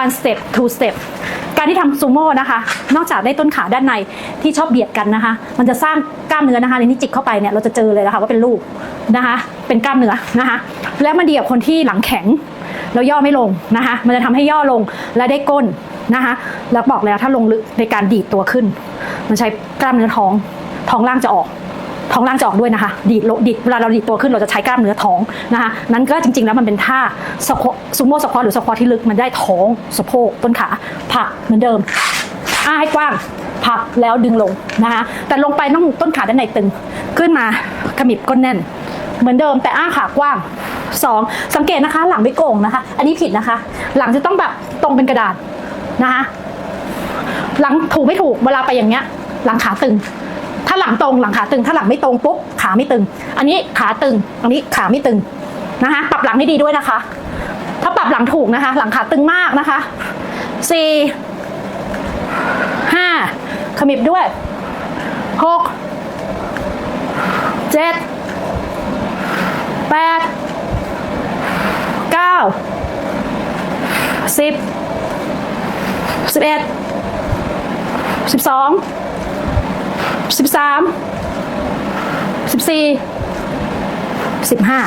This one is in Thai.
one step two step การที่ทำซูโม่นะคะ นอกจากได้ต้นขาด้านในที่ชอบเบียดกันนะคะ มันจะสร้างกล้ามเนื้อนะคะในนี้จิกเข้าไปเนี่ยเราจะเจอเลยนะคะว่าเป็นลูกนะคะ เป็นกล้ามเนื้อนะคะ และมันดีกับคนที่หลังแข็งแล้วย่อไม่ลงนะคะ มันจะทำให้ย่อลงและได้ก้นนะคะ แล้วบอกแล้วถ้าลงลึกในการดีดตัวขึ้น มันใช้กล้ามเนื้อท้องท้องล่างจะออก ท้องล่างจะออกด้วยนะคะ ดีดดีดเวลาเราดีดตัวขึ้นเราจะใช้กล้ามเนื้อท้องนะคะ นั้นก็จริงๆแล้วมันเป็นท่าสคซูโม่สควอตหรือสควอตที่ลึกมันได้ท้องสะโพกต้นขาผักเหมือนเดิมอ้าให้กว้างผักแล้วดึงลงนะคะแต่ลงไปต้องต้นขาด้านในตึงขึ้นมาขมิบก้นแน่น เหมือนเดิมแต่อ้าขากว้างสองสังเกตนะคะ หลังไม่โก่งนะคะ อันนี้ผิดนะคะ หลังจะต้องแบบตรงเป็นกระดาษนะคะหลังถูกไม่ถูกเวลาไปอย่างเงี้ย หลังขาตึง หลังตรงหลังขาตึง ถ้าหลังไม่ตรงปุ๊บขาไม่ตึง อันนี้ขาตึง อันนี้ขาไม่ตึงนะคะ ปรับหลังให้ดีด้วยนะคะ ถ้าปรับหลังถูกนะคะ หลังขาตึงมากนะคะสี่ห้าขมิบด้วยหกเจ็ดแปดเก้าสิบสิบเอ็ดสิบสอง สิบสามสิบสี่สิบห้า